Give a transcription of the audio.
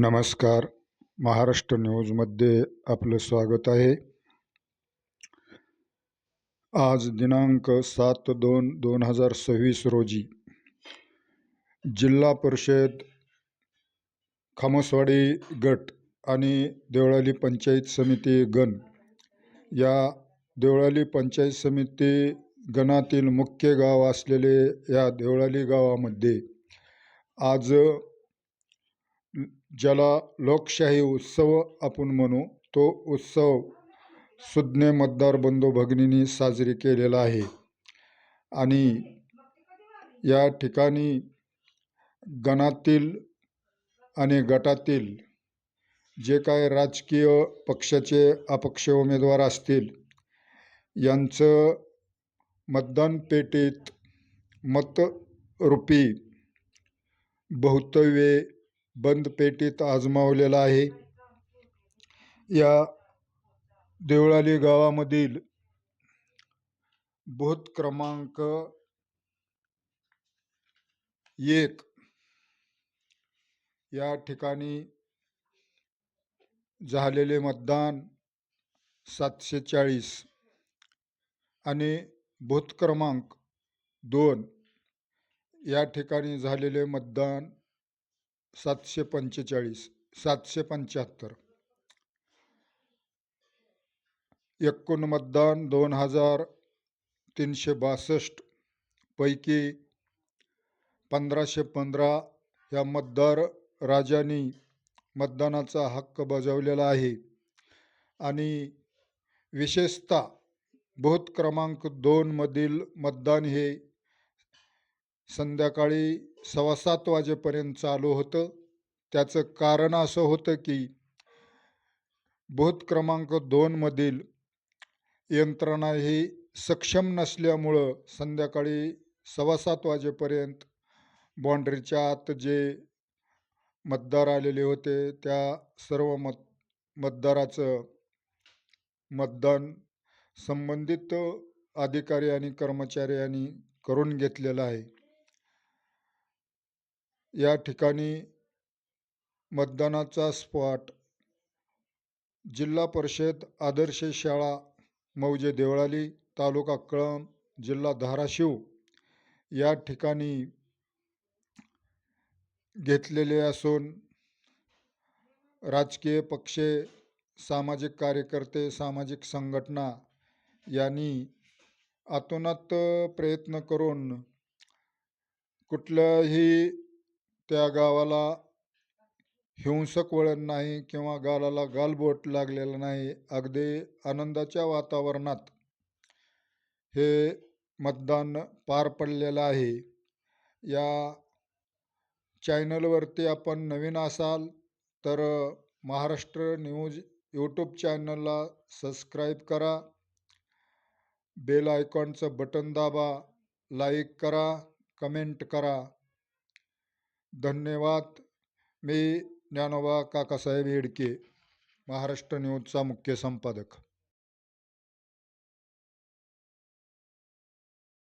नमस्कार. महाराष्ट्र न्यूजमध्ये आपलं स्वागत आहे. आज दिनांक सात दोन दोन हजार सव्वीस रोजी जिल्हा परिषद खामसवाडी गट आणि देवळाली पंचायत समिती गण या देवळाली पंचायत समिती गणातील मुख्य गाव असलेले या देवळाली गावामध्ये आज ज्याला लोकशाही उत्सव आपण म्हणू तो उत्सव सुज्ञ मतदार बंधू भगिनींनी साजरी केलेला आहे. आणि या ठिकाणी गणातील आणि गटातील जे काय राजकीय पक्षाचे अपक्ष उमेदवार असतील यांचं मतदान पेटीत मतरूपी बहुतव्य बंद पेटीत आजमावलेला आहे. या देवळाली गावामधील भूत क्रमांक एक या ठिकाणी झालेले मतदान सातशे चाळीस आणि भूत क्रमांक दोन या ठिकाणी झालेले मतदान सातशे पंचेचाळीस सातशे पंच्याहत्तर. एकूण मतदान दोन हजार तीनशे बासष्ट पैकी पंधराशे पंधरा या मतदार राजांनी मतदानाचा हक्क बजावलेला आहे. आणि विशेषतः बूथ क्रमांक दोनमधील मतदान हे संध्याकाळी सव्वा सात वाजेपर्यंत चालू होतं. त्याचं कारण असं होतं की बूथ क्रमांक दोनमधील यंत्रणा ही सक्षम नसल्यामुळं संध्याकाळी सव्वा सात वाजेपर्यंत बाँड्रीच्या आत जे मतदार आलेले होते त्या सर्व मत मतदाराचं मतदान संबंधित अधिकारी आणि कर्मचारी यांनी करून घेतलेलं आहे. या ठिकाणी मतदानाचा स्पॉट जिल्हा परिषद आदर्श शाळा मौजे देवळाली तालुका कळम जिल्हा धाराशिव या ठिकाणी घेतलेले असून राजकीय पक्षे सामाजिक कार्यकर्ते सामाजिक संघटना यांनी आतोनात प्रयत्न करून कुठल्याही त्या गावाला हिंसक वळण नाही किंवा गालाला गालबोट लागलेलं नाही अगदी आनंदाच्या वातावरणात हे मतदान पार पडलेलं आहे. या चॅनलवरती आपण नवीन असाल तर महाराष्ट्र न्यूज यूट्यूब चॅनलला सबस्क्राईब करा. बेल आयकॉनचं बटन दाबा लाईक करा कमेंट करा. धन्यवाद. मी ज्ञानोबा काकासाहेब येडके महाराष्ट्र न्यूजचा मुख्य संपादक.